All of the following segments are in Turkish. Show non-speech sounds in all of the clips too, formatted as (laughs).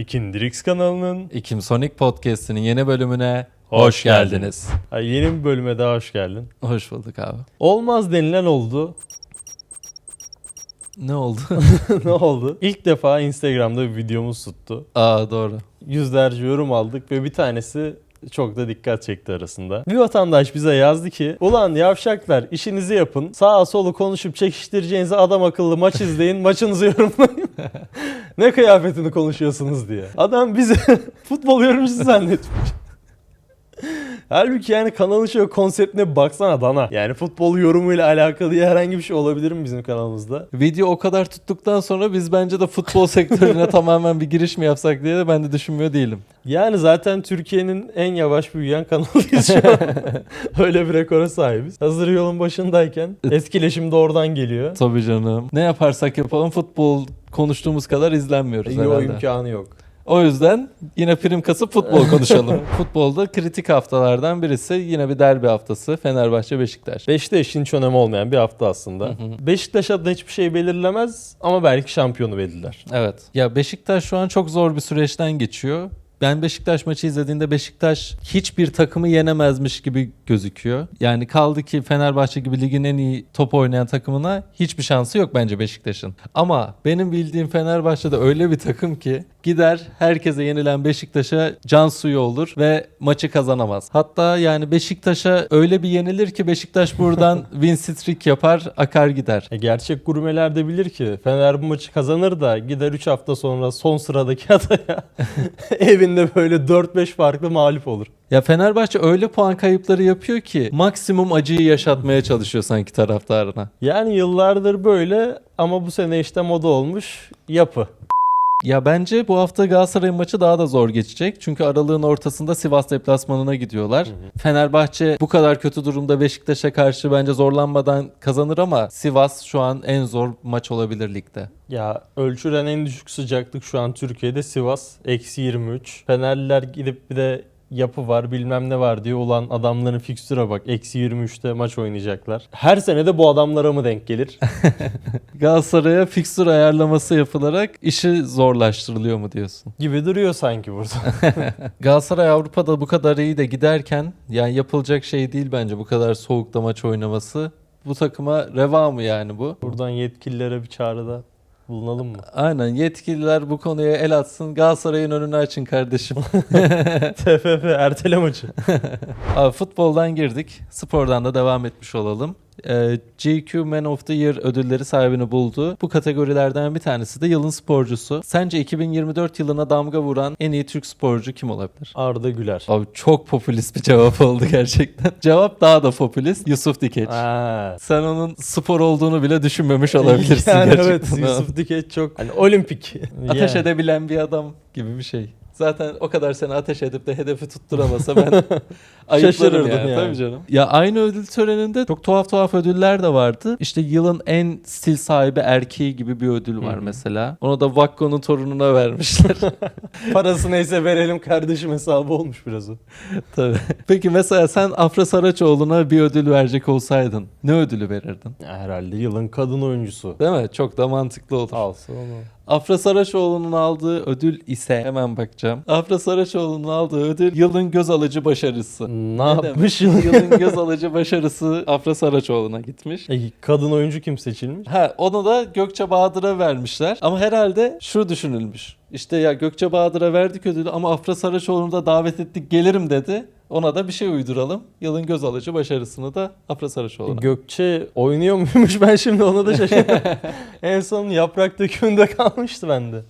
İkindirix kanalının İkim Sonic Podcast'inin yeni bölümüne Hoş hoş, geldiniz. Ay, yeni bir bölüme daha hoş geldin. Hoş bulduk abi. Olmaz denilen oldu. Ne oldu? (laughs) ne oldu? İlk defa Instagram'da bir videomuz tuttu. Aa doğru. Yüzlerce yorum aldık ve bir tanesi çok da dikkat çekti arasında. Bir vatandaş bize yazdı ki Ulan yavşaklar işinizi yapın. Sağa solu konuşup çekiştireceğinize adam akıllı maç izleyin. maçınızı yorumlayın. (laughs) ne kıyafetini konuşuyorsunuz diye. Adam bizi (laughs) futbol yorumcusu zannetmiş. Halbuki yani kanalın şu konseptine baksana Dana. Yani futbol yorumuyla alakalı herhangi bir şey olabilir mi bizim kanalımızda? Video o kadar tuttuktan sonra biz bence de futbol (laughs) sektörüne tamamen bir giriş mi yapsak diye de ben de düşünmüyor değilim. Yani zaten Türkiye'nin en yavaş büyüyen kanalıyız şu an. (laughs) Öyle bir rekora sahibiz. Hazır yolun başındayken etkileşim de oradan geliyor. Tabii canım. Ne yaparsak yapalım futbol konuştuğumuz kadar izlenmiyoruz Yok herhalde. imkanı yok. O yüzden yine prim kasıp futbol (laughs) konuşalım. Futbolda kritik haftalardan birisi yine bir derbi haftası Fenerbahçe Beşiktaş. Beşiktaş'ın hiç önemi olmayan bir hafta aslında. Beşiktaş adına hiçbir şey belirlemez ama belki şampiyonu belirler. Evet. Ya Beşiktaş şu an çok zor bir süreçten geçiyor. Ben Beşiktaş maçı izlediğinde Beşiktaş hiçbir takımı yenemezmiş gibi gözüküyor. Yani kaldı ki Fenerbahçe gibi ligin en iyi top oynayan takımına hiçbir şansı yok bence Beşiktaş'ın. Ama benim bildiğim Fenerbahçe'de öyle bir takım ki gider herkese yenilen Beşiktaş'a can suyu olur ve maçı kazanamaz. Hatta yani Beşiktaş'a öyle bir yenilir ki Beşiktaş buradan (laughs) win streak yapar akar gider. E gerçek gurmeler de bilir ki Fener bu maçı kazanır da gider 3 hafta sonra son sıradaki adaya (laughs) evinde böyle 4-5 farklı mağlup olur. Ya Fenerbahçe öyle puan kayıpları yapıyor ki maksimum acıyı yaşatmaya çalışıyor sanki taraftarına. Yani yıllardır böyle ama bu sene işte moda olmuş yapı. Ya bence bu hafta Galatasaray maçı daha da zor geçecek. Çünkü aralığın ortasında Sivas deplasmanına gidiyorlar. Fenerbahçe bu kadar kötü durumda Beşiktaş'a karşı bence zorlanmadan kazanır ama Sivas şu an en zor maç olabilir ligde. Ya ölçülen en düşük sıcaklık şu an Türkiye'de Sivas. Eksi 23. Fenerliler gidip bir de yapı var bilmem ne var diye olan adamların fikstüre bak. Eksi 23'te maç oynayacaklar. Her sene de bu adamlara mı denk gelir? (laughs) Galatasaray'a fikstür ayarlaması yapılarak işi zorlaştırılıyor mu diyorsun? gibi duruyor sanki burada. (laughs) Galatasaray Avrupa'da bu kadar iyi de giderken yani yapılacak şey değil bence bu kadar soğukta maç oynaması. Bu takıma reva mı yani bu? Buradan yetkililere bir çağrıda bulunalım mı? Aynen yetkililer bu konuya el atsın Galatasaray'ın önünü açın kardeşim. (laughs) TFF ertele maçı. (laughs) Abi futboldan girdik. Spordan da devam etmiş olalım. GQ Man of the Year ödülleri sahibini buldu. Bu kategorilerden bir tanesi de yılın sporcusu. Sence 2024 yılına damga vuran en iyi Türk sporcu kim olabilir? Arda Güler. Abi çok popülist bir cevap oldu gerçekten. (laughs) Cevap daha da popülist. Yusuf Dikeç. Aa. Sen onun spor olduğunu bile düşünmemiş olabilirsin yani gerçekten. evet (laughs) Yusuf Dikeç çok hani olimpik. (laughs) Ateş edebilen bir adam gibi bir şey. Zaten o kadar seni ateş edip de hedefi tutturamasa ben (laughs) ayıplarım Şaşırırdım yani. yani. Tabii canım. Ya aynı ödül töreninde çok tuhaf tuhaf ödüller de vardı. İşte yılın en stil sahibi erkeği gibi bir ödül var Hı hı. mesela. Onu da Vakko'nun torununa vermişler. (laughs) Parası neyse verelim kardeşim hesabı olmuş biraz o. (laughs) Tabii. Peki mesela sen Afra Saraçoğlu'na bir ödül verecek olsaydın ne ödülü verirdin? Herhalde yılın kadın oyuncusu. Değil mi? Çok da mantıklı olur. Alsa onu. Afra Saraçoğlu'nun aldığı ödül ise hemen bakacağım. Afra Saraçoğlu'nun aldığı ödül yılın göz alıcı başarısı. Ne, Ne yapmış? demek? yılın göz alıcı başarısı Afra Saraçoğlu'na gitmiş. E, kadın oyuncu kim seçilmiş? Ha onu da Gökçe Bahadır'a vermişler. Ama herhalde şu düşünülmüş. İşte ya Gökçe Bahadır'a verdik ödülü ama Afra Saraçoğlu'nu da davet ettik gelirim dedi. Ona da bir şey uyduralım. Yılın göz alıcı başarısını da Afra Saraçoğlu'na. Gökçe oynuyor muymuş ben şimdi ona da şaşırdım. (laughs) en son yaprak dökümünde kalmıştı bende.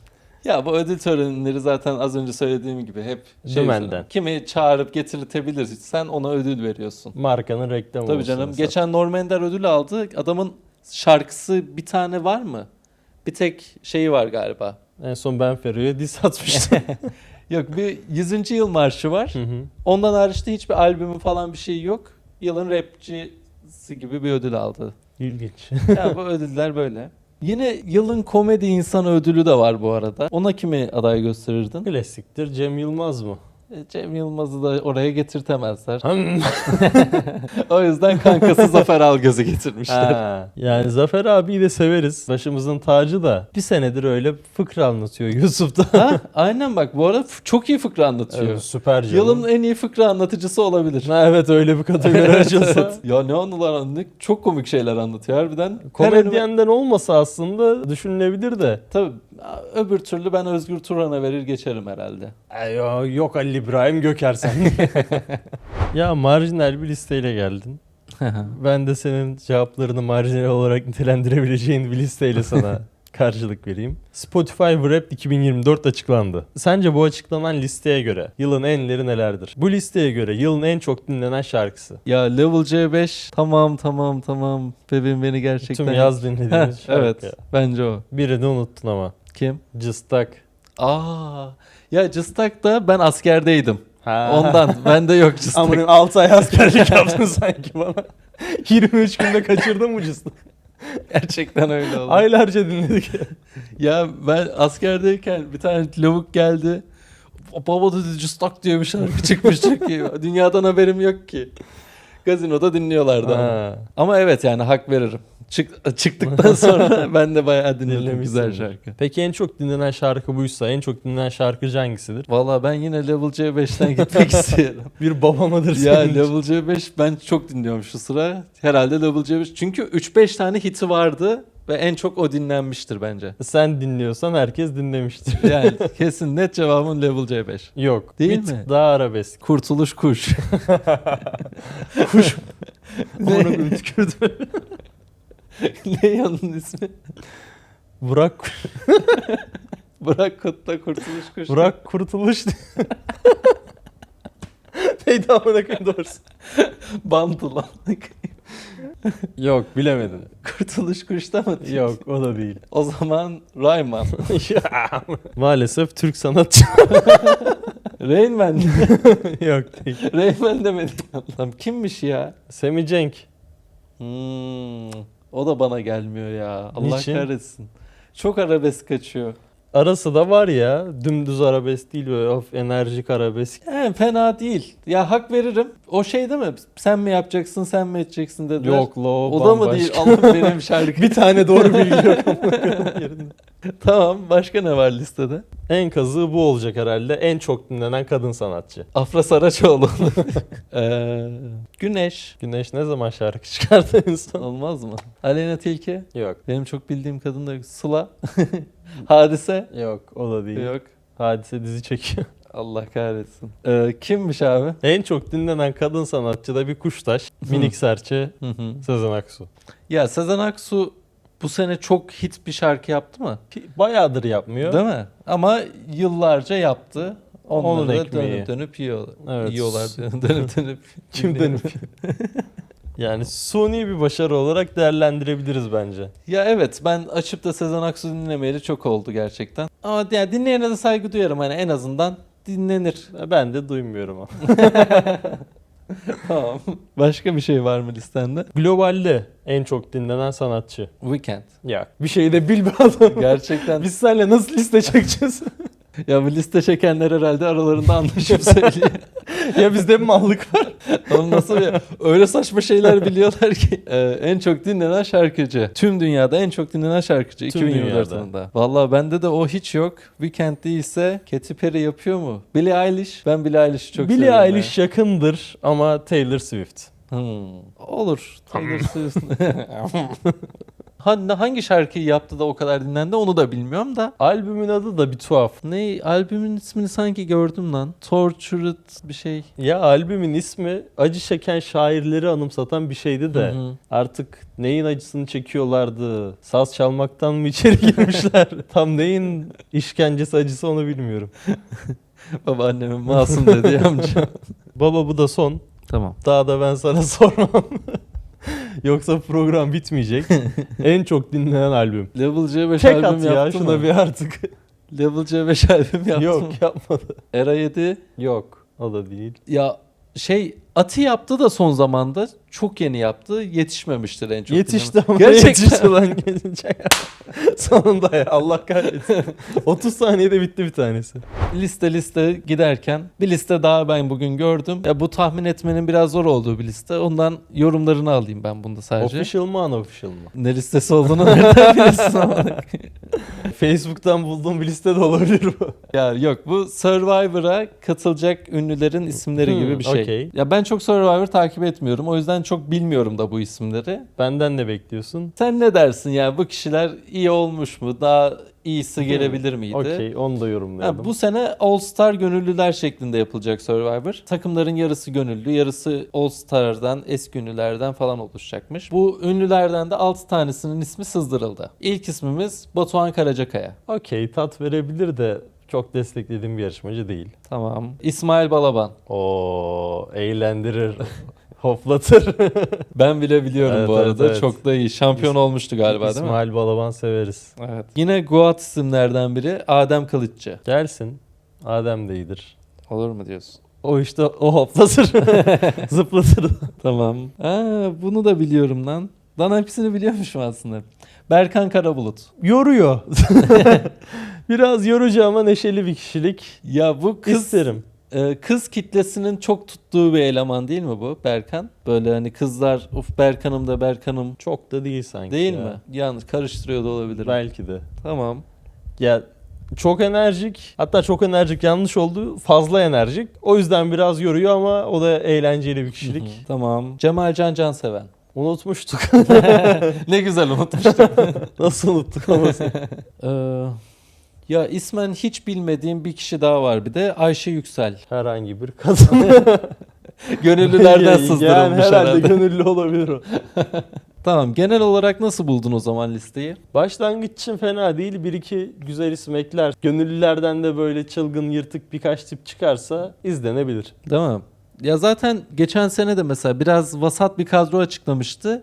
Ya bu ödül törenleri zaten az önce söylediğim gibi hep şey Dümenden. Kimi çağırıp getirtebilir. Sen ona ödül veriyorsun. Markanın reklamı Tabii canım. mesela. Geçen Norm Ender ödülü aldı. Adamın şarkısı bir tane var mı? Bir tek şeyi var galiba. En son Ben Ferro'ya diss atmıştım. (laughs) Yok bir 100. yıl marşı var. Hı hı. Ondan hariç de hiçbir albümü falan bir şey yok. Yılın rapçisi gibi bir ödül aldı. İlginç. (laughs) Ya bu ödüller böyle. Yine yılın komedi insanı ödülü de var bu arada. Ona kimi aday gösterirdin? Klasiktir Cem Yılmaz mı? Cem Yılmaz'ı da oraya getirtemezler. (laughs) o yüzden kankası Zafer Algöz'ü getirmişler. Ha. Yani Zafer abiyi de severiz. Başımızın tacı da. Bir senedir öyle fıkra anlatıyor YouTube'da. ha, aynen bak bu arada f- çok iyi fıkra anlatıyor. Evet, süper canım. Yılın en iyi fıkra anlatıcısı olabilir. Ha, evet öyle bir kategori açılsa. ya ne anılar anlatıyor. Çok komik şeyler anlatıyor harbiden. Her Komedyenden olmasa aslında düşünülebilir de. Tabii öbür türlü ben Özgür Turan'a verir geçerim herhalde. Ay, ya, yok Ali İbrahim Göker sen. (laughs) ya marjinal bir listeyle geldin. (laughs) Ben de senin cevaplarını marjinal olarak nitelendirebileceğin bir listeyle sana (laughs) karşılık vereyim. Spotify Wrapped 2024 açıklandı. Sence bu açıklanan listeye göre yılın enleri nelerdir? Bu listeye göre yılın en çok dinlenen şarkısı. ya Level C5 tamam tamam tamam bebeğim beni gerçekten... Tüm yaz dinlediğimiz şarkı. evet bence o. Birini unuttun ama. Kim? Cıstak. Aa ya Cıstak'ta ben askerdeydim. Ha. Ondan bende yok Cıstak. (laughs) Ama 6 ay askerlik yaptın sanki bana. (laughs) 23 günde kaçırdın mı cıstak? Gerçekten öyle oldu. Aylarca dinledik. (laughs) Ya ben askerdeyken bir tane lavuk geldi. Baba dedi Cıstak diye bir şarkı çıkmış çok iyi. Dünyadan haberim yok ki. Gazinoda dinliyorlardı. Ha. Ama evet yani hak veririm. Çık, çıktıktan sonra (laughs) ben de bayağı dinledim güzel şarkı. Peki en çok dinlenen şarkı buysa en çok dinlenen şarkıcı hangisidir? Valla ben yine Level C5'ten gitmek (laughs) istiyorum. Bir baba mıdır ya senin için? Level C5 ben çok dinliyorum şu sıra. Herhalde Level C5. Çünkü 3-5 tane hiti vardı ve en çok o dinlenmiştir bence. Sen dinliyorsan herkes dinlemiştir. (laughs) Yani (laughs) kesin net cevabım Level C5. Yok. Değil bir mi? tık daha arabesk. Kurtuluş Kuş. (laughs) Kuş. Onu ütkürdü. ne yanın ismi? Burak, Burak Kut'ta Kurtuluş Kuş. Burak Kurtuluş. (laughs) Neydi amına koyayım doğrusu? (laughs) Bandı lan. (laughs) Yok bilemedin. Kurtuluş Kuş'ta mı? Yok o da değil. O zaman Rayman. Ya, Maalesef Türk sanatçı. Rain Man. Yok değil. Rayman demedim. Allah'ım kimmiş ya? Semih Cenk. Hmm, o da bana gelmiyor ya. Allah Niçin? kahretsin. Çok arabesk kaçıyor. Arası da var ya. Dümdüz arabesk değil böyle of enerjik arabesk. He, fena değil. Ya hak veririm. O şey değil mi? Sen mi yapacaksın, sen mi edeceksin dediler. Yok lo O da mı değil? Allah benim (laughs) şarkı. Bir tane doğru (laughs) bilgi yok. tamam. Başka ne var listede? en kazığı bu olacak herhalde. En çok dinlenen kadın sanatçı. Afra Saraçoğlu. (laughs) Ee, Güneş. Güneş ne zaman şarkı çıkardı en son? Olmaz mı? Aleyna Tilki. Yok. Benim çok bildiğim kadın da yok. Sıla. (laughs) Hadise. Yok o da değil. Yok. Hadise dizi çekiyor. (laughs) Allah kahretsin. Ee, kimmiş abi? en çok dinlenen kadın sanatçı da bir kuştaş. Minik serçe Hı hı. Sezen Aksu. Ya Sezen Aksu bu sene çok hit bir şarkı yaptı mı? Ki Bayağıdır yapmıyor. Değil mi? Ama yıllarca yaptı. Onları Onun da ekmeği. dönüp dönüp yiyor, Evet. yiyorlar. dönüp dönüp. Kim dönüp? (laughs) yani suni bir başarı olarak değerlendirebiliriz bence. Ya evet ben açıp da Sezen Aksu dinlemeyeli çok oldu gerçekten. Ama ya dinleyene de saygı duyarım hani en azından dinlenir. Ben de duymuyorum ama. (laughs) tamam. Başka bir şey var mı listende? Globalde en çok dinlenen sanatçı. Weekend. Ya bir şey de bil be adam. Gerçekten (laughs) Biz seninle nasıl liste çekeceğiz? (laughs) ya bu liste çekenler herhalde aralarında anlaşıp söylüyor. (laughs) ya bizde bir mallık var. Oğlum nasıl ya? Öyle saçma şeyler biliyorlar ki. (laughs) Ee, en çok dinlenen şarkıcı. Tüm dünyada en çok dinlenen şarkıcı. Tüm 2024 dünyada. yılında. Valla bende de o hiç yok. Weekend değilse Katy Perry yapıyor mu? Billie Eilish. Ben Billie Eilish'i çok Billie seviyorum. Eilish yakındır ama Taylor Swift. Hmm. Olur. Taylor Swift. (laughs) Ha- hangi şarkıyı yaptı da o kadar dinlendi onu da bilmiyorum da. Albümün adı da bir tuhaf. Ne albümün ismini sanki gördüm lan. Tortured bir şey. Ya albümün ismi acı çeken şairleri anımsatan bir şeydi de Hı hı. artık neyin acısını çekiyorlardı? Saz çalmaktan mı içeri (laughs) girmişler? Tam neyin işkencesi acısı onu bilmiyorum. (laughs) Babaannemin masum dedi amca. (laughs) Baba bu da son. tamam. Daha da ben sana sormam. Yoksa program bitmeyecek. (laughs) en çok dinlenen albüm. Level C5 Tek albüm at ya yaptı şuna mı? bir artık. (laughs) Level C5 albüm yaptı Yok mı? yapmadı. Era 7 Yok o da değil. ya şey Ati yaptı da son zamanda çok yeni yaptı. Yetişmemiştir en çok. Yetişti ama Gerçekten. lan (laughs) gelince. Sonunda ya Allah kahretsin. 30 saniyede bitti bir tanesi. liste liste giderken bir liste daha ben bugün gördüm. Ya bu tahmin etmenin biraz zor olduğu bir liste. Ondan yorumlarını alayım ben bunda sadece. Official mı unofficial mı? Ne listesi olduğunu nereden (laughs) bilirsin ama. (laughs) Facebook'tan bulduğum bir liste de olabilir bu. ya yok bu Survivor'a katılacak ünlülerin isimleri Hmm, gibi bir şey. okey. Ya ben çok Survivor takip etmiyorum. O yüzden çok bilmiyorum da bu isimleri. Benden ne bekliyorsun? Sen ne dersin ya bu kişiler iyi olmuş mu? Daha iyisi gelebilir miydi? Okey onu da yorumlayalım. Ha, bu sene All Star gönüllüler şeklinde yapılacak Survivor. Takımların yarısı gönüllü, yarısı All Star'dan, eski ünlülerden falan oluşacakmış. Bu ünlülerden de 6 tanesinin ismi sızdırıldı. İlk ismimiz Batuhan Karacakaya. Okey tat verebilir de çok desteklediğim bir yarışmacı değil. Tamam. İsmail Balaban. O eğlendirir. (laughs) Hoplatır. (laughs) Ben bile biliyorum Evet, bu arada. evet. Çok da iyi. Şampiyon İs- olmuştu galiba değil mi? İsmail Balaban severiz. Evet. Yine Guat isimlerden biri Adem Kılıççı. Gelsin. Adem de iyidir. Olur mu diyorsun? O işte o hoplatır. (laughs) (laughs) Zıplatır. Tamam. Aa, bunu da biliyorum lan. Lan hepsini biliyormuşum aslında. Berkan Karabulut. Yoruyor. Biraz yorucu ama neşeli bir kişilik. Ya bu kız İsterim. E, kız kitlesinin çok tuttuğu bir eleman değil mi bu Berkan? Böyle hani kızlar uf Berkan'ım da Berkan'ım Çok da değil sanki. değil ya. mi? Yalnız karıştırıyor da olabilir. Belki de. Tamam. Ya çok enerjik. Hatta çok enerjik yanlış oldu. Fazla enerjik. O yüzden biraz yoruyor ama o da eğlenceli bir kişilik. (laughs) Tamam. Cemal Can Canseven. Unutmuştuk. (laughs) ne güzel unutmuştum. (laughs) Nasıl unuttuk ama. Ee, ya ismen hiç bilmediğim bir kişi daha var bir de Ayşe Yüksel. Herhangi bir kadın. (laughs) Gönüllülerden yani sızdırılmış herhalde, herhalde. gönüllü olabilir o. (laughs) Tamam genel olarak nasıl buldun o zaman listeyi? Başlangıç için fena değil. Bir iki güzel isim ekler. Gönüllülerden de böyle çılgın yırtık birkaç tip çıkarsa izlenebilir. Değil mi? Ya zaten geçen sene de mesela biraz vasat bir kadro açıklamıştı.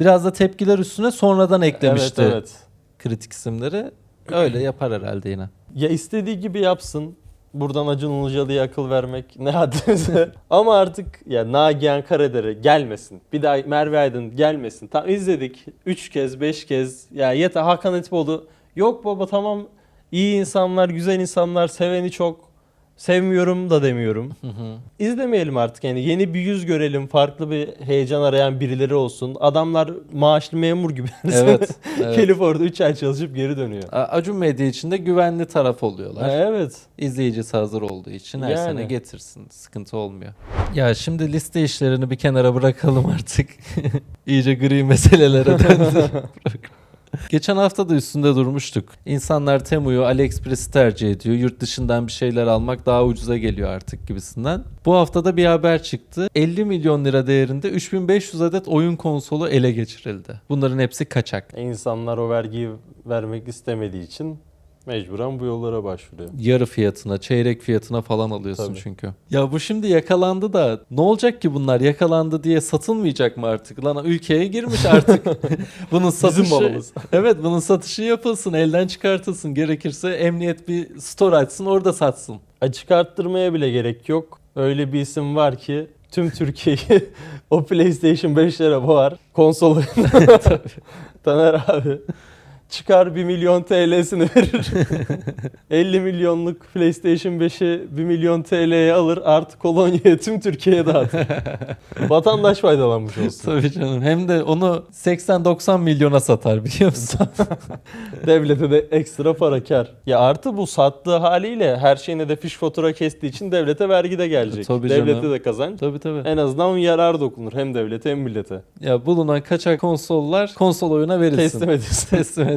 Biraz da tepkiler üstüne sonradan eklemişti Evet evet. kritik isimleri. Öyle yapar herhalde yine. Ya istediği gibi yapsın. Buradan Acun Ilıcalı'ya akıl vermek ne haddimize. (laughs) Ama artık ya Nagihan Karadere gelmesin. Bir daha Merve Aydın gelmesin. Tam izledik. 3 kez 5 kez. Ya yeter Hakan Etipoğlu. Yok baba tamam iyi insanlar güzel insanlar seveni çok. Sevmiyorum da demiyorum. İzlemeyelim artık yani yeni bir yüz görelim. Farklı bir heyecan arayan birileri olsun. Adamlar maaşlı memur gibi. (laughs) Evet. evet. Gelip orada 3 ay çalışıp geri dönüyor. Acun Medya için de güvenli taraf oluyorlar. Ha, evet. İzleyicisi hazır olduğu için her Yani. sene getirsin. Sıkıntı olmuyor. Ya şimdi liste işlerini bir kenara bırakalım artık. (laughs) İyice gri meselelere döndü. (laughs) (laughs) Geçen hafta da üstünde durmuştuk. İnsanlar Temu'yu, AliExpress'i tercih ediyor. Yurt dışından bir şeyler almak daha ucuza geliyor artık gibisinden. Bu hafta da bir haber çıktı. 50 milyon lira değerinde 3500 adet oyun konsolu ele geçirildi. Bunların hepsi kaçak. İnsanlar o vergiyi vermek istemediği için mecburen bu yollara başvuruyor. Yarı fiyatına, çeyrek fiyatına falan alıyorsun Tabii. çünkü. Ya bu şimdi yakalandı da ne olacak ki bunlar yakalandı diye satılmayacak mı artık? Lan ülkeye girmiş artık. (laughs) bunun satışı Bizim malımız. Evet, bunun satışı yapılsın, elden çıkartılsın. Gerekirse emniyet bir store açsın, orada satsın. Açık arttırmaya bile gerek yok. Öyle bir isim var ki tüm Türkiye'yi (laughs) o PlayStation 5'lere boğar. Konsol. (laughs) Taner abi. Çıkar 1 milyon TL'sini verir. (laughs) 50 milyonluk PlayStation 5'i 1 milyon TL'ye alır. Artık kolonyaya tüm Türkiye'ye dağıtır. (laughs) Vatandaş faydalanmış olsun. Tabii canım. Hem de onu 80-90 milyona satar biliyor musun? (laughs) Devlete de ekstra para kar. Ya artı bu sattığı haliyle her şeyine de fiş fatura kestiği için devlete vergi de gelecek. Tabii devlete canım. de kazanç. tabii tabii. En azından yarar dokunur hem devlete hem millete. Ya bulunan kaçak konsollar konsol oyuna verilsin. Teslim edilsin. Teslim edilsin.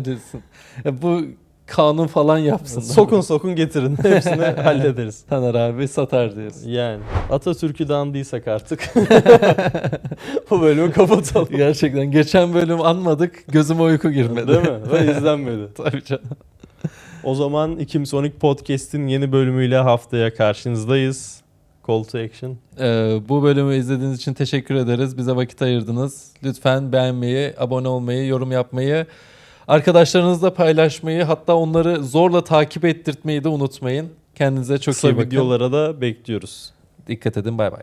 Ya bu kanun falan yapsın. (laughs) sokun sokun getirin. (laughs) Hepsini hallederiz. Taner abi satar diyorsun. Yani Atatürk'ü de andıysak artık (laughs) bu bölümü kapatalım. Gerçekten geçen bölüm anmadık gözüme uyku girmedi. Değil mi? Ve izlenmedi. Tabii canım. O zaman Kim Sonic Podcast'in yeni bölümüyle haftaya karşınızdayız. Call to action. Ee, bu bölümü izlediğiniz için teşekkür ederiz. Bize vakit ayırdınız. Lütfen beğenmeyi, abone olmayı, yorum yapmayı, arkadaşlarınızla paylaşmayı, hatta onları zorla takip ettirtmeyi de unutmayın. Kendinize çok Kısa iyi bakın. videolara da bekliyoruz. Dikkat edin. Bay bay.